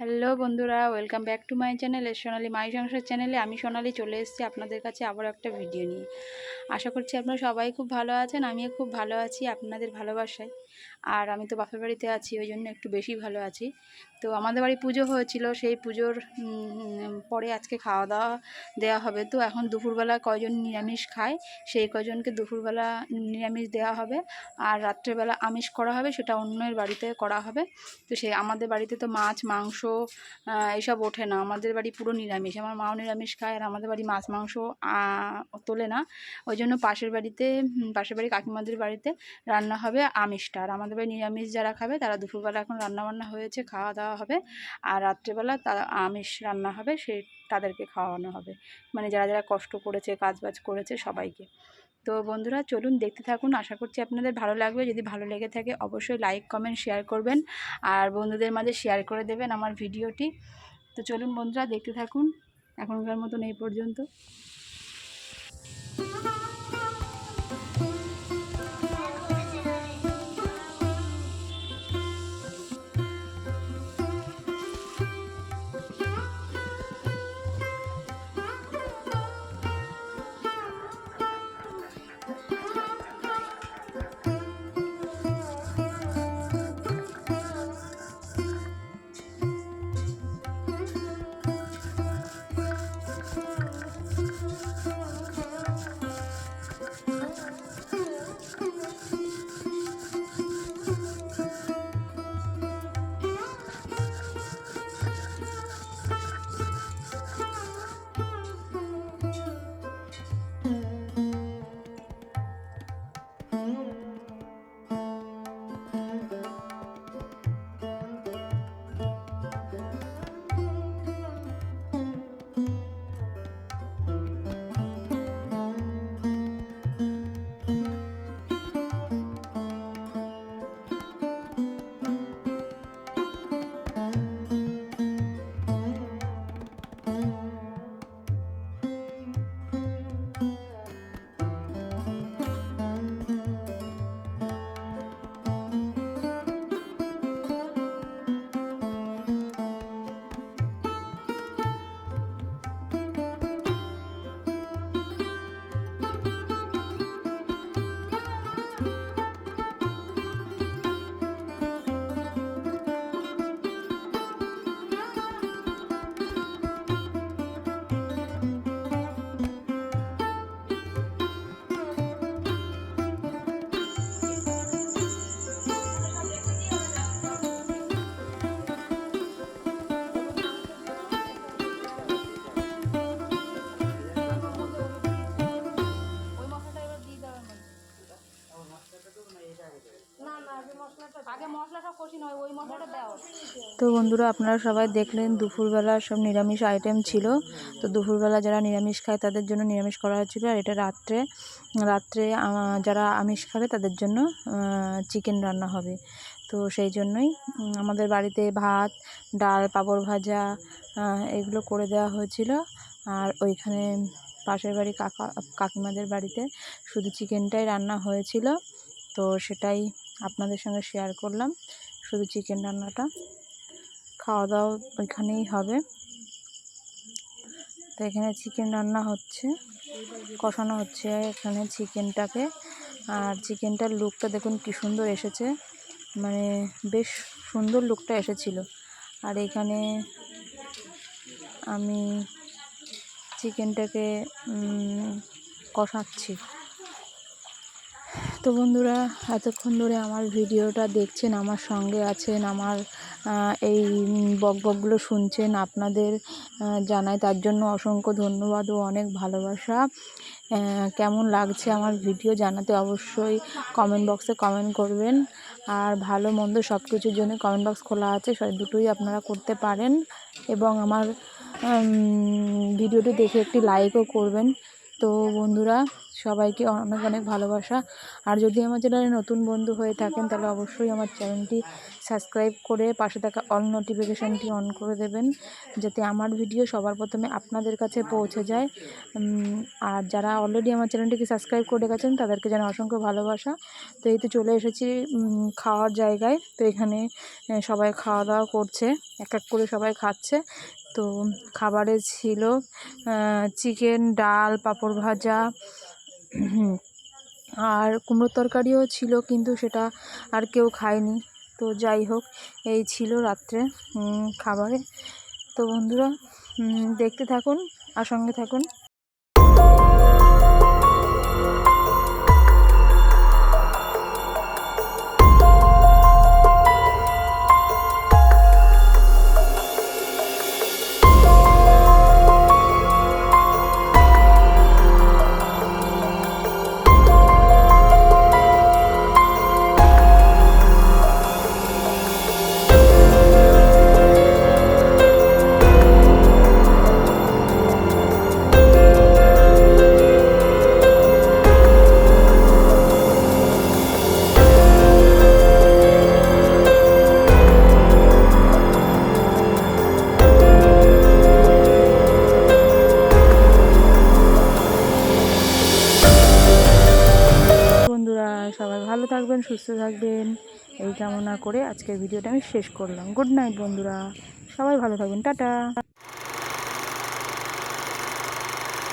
Hello বন্ধুরা, welcome back to my channel Sonali my Sansar চ্যানেলে আমি সোনালি চলে এসেছি আপনাদের কাছে আবার একটা ভিডিও নিয়ে। আশা করছি আপনারা সবাই খুব ভালো আছেন, আমিও খুব ভালো আছি আপনাদের ভালোবাসায়। আর আমি তো বাপের বাড়িতে আছি, ওই জন্য একটু বেশি ভালো আছি। তো আমাদের বাড়ি পুজো হয়েছিল, সেই পুজোর পরে আজকে খাওয়া দাওয়া দেওয়া হবে। তো এখন দুপুরবেলা কয়জন নিরামিষ খায়, সেই কয়জনকে দুপুরবেলা নিরামিষ দেওয়া হবে। আর রাত্রেবেলা আমিষ করা হবে, সেটা অন্যের বাড়িতে করা হবে। তো সে, আমাদের বাড়িতে তো মাছ, মাংস আহ, এইসব ওঠে না। আমাদের বাড়ি পুরো নিরামিষ। আমার মাও নিরামিষ খায় আর আমাদের বাড়ি মাছ মাংস তোলে না। ওই জন্য পাশের বাড়িতে পাশের বাড়ি কাকিমাদের বাড়িতে রান্না হবে আমিষটা। আর আমাদের বাড়ি নিরামিষ যারা খাবে তারা দুপুরবেলা এখন রান্না বান্না হয়েছে খাওয়া দাওয়া হবে। আর রাত্রেবেলা তারা আমিষ রান্না হবে সে তাদেরকে খাওয়ানো হবে। মানে যারা যারা কষ্ট করেছে কাজ বাজ করেছে সবাইকে। তো বন্ধুরা চলুন দেখতে থাকুন। আশা করছি আপনাদের ভালো লাগবে। যদি ভালো লেগে থাকে অবশ্যই লাইক কমেন্ট শেয়ার করবেন। আর বন্ধুদের মাঝে শেয়ার করে দেবেন আমার ভিডিওটি। তো চলুন বন্ধুরা দেখতে থাকুন। এখনকার মতন এই পর্যন্ত। তো বন্ধুরা, আপনারা সবাই দেখলেন দুপুরবেলা সব নিরামিষ আইটেম ছিল। তো দুপুরবেলা যারা নিরামিষ খায়, তাদের জন্য নিরামিষ করা হয়েছিল। আর এটা রাত্রে রাত্রে যারা আমিষ খাবে, তাদের জন্য চিকেন রান্না হবে। তো সেই জন্যই আমাদের বাড়িতে ভাত, ডাল, পাঁপড় ভাজা এগুলো করে দেওয়া হয়েছিল। আর ওইখানে পাশের বাড়ি কাকা, কাকিমাদের বাড়িতে শুধু চিকেনটাই রান্না হয়েছিল। তো সেটাই আপনাদের সঙ্গে শেয়ার করলাম। শুধু চিকেন রান্নাটা। খাওয়া দাওয়া ওইখানেই হবে। তো এখানে চিকেন রান্না হচ্ছে। কষানো হচ্ছে এখানে চিকেনটাকে আর চিকেনটার লুকটা দেখুন কি সুন্দর এসেছে। মানে বেশ সুন্দর লুকটা এসেছিল। আর এখানে আমি চিকেনটাকে কষাচ্ছি। তো বন্ধুরা, এতক্ষণ ধরে আমার ভিডিওটা দেখছেন, আমার সঙ্গে আছেন, আমার এই বক বকগুলো শুনছেন আপনাদের জানাই। তার জন্য অসংখ্য ধন্যবাদ ও অনেক ভালোবাসা। কেমন লাগছে আমার ভিডিও জানাতে অবশ্যই কমেন্ট বক্সে কমেন্ট করবেন। আর ভালো, মন্দ সব কিছুর জন্য কমেন্ট বক্স খোলা আছে সব দুটোই আপনারা করতে পারেন। এবং আমার ভিডিওটি দেখে একটি লাইকও করবেন। তো বন্ধুরা, সবাইকে অনেক অনেক ভালোবাসা। আর যদি আমার চ্যানেলে নতুন বন্ধু হয়ে থাকেন, তাহলে অবশ্যই আমার চ্যানেলটি সাবস্ক্রাইব করে পাশে থাকা অল নোটিফিকেশানটি অন করে দেবেন, যাতে আমার ভিডিও সবার প্রথমে আপনাদের কাছে পৌঁছে যায়। আর যারা অলরেডি আমার চ্যানেলটিকে সাবস্ক্রাইব করে গেছেন তাদেরকে যেন অসংখ্য ভালোবাসা। তো এই তো চলে এসেছি খাওয়ার জায়গায়। তো এখানে সবাই খাওয়া দাওয়া করছে, এক এক করে সবাই খাচ্ছে। তো খাবারে ছিল চিকেন, ডাল, পাঁপড় ভাজা আর কুমড়োর তরকারিও ছিল কিন্তু সেটা আর কেউ খায়নি। তো যাই হোক, এই ছিল রাত্রে খাবারে। তো বন্ধুরা দেখতে থাকুন আর সঙ্গে থাকুন। সবাই ভালো থাকবেন, সুস্থ থাকবেন। এই কামনা করে আজকের ভিডিওটা আমি শেষ করলাম। গুড নাইট, বন্ধুরা। সবাই ভালো থাকবেন। টাটা।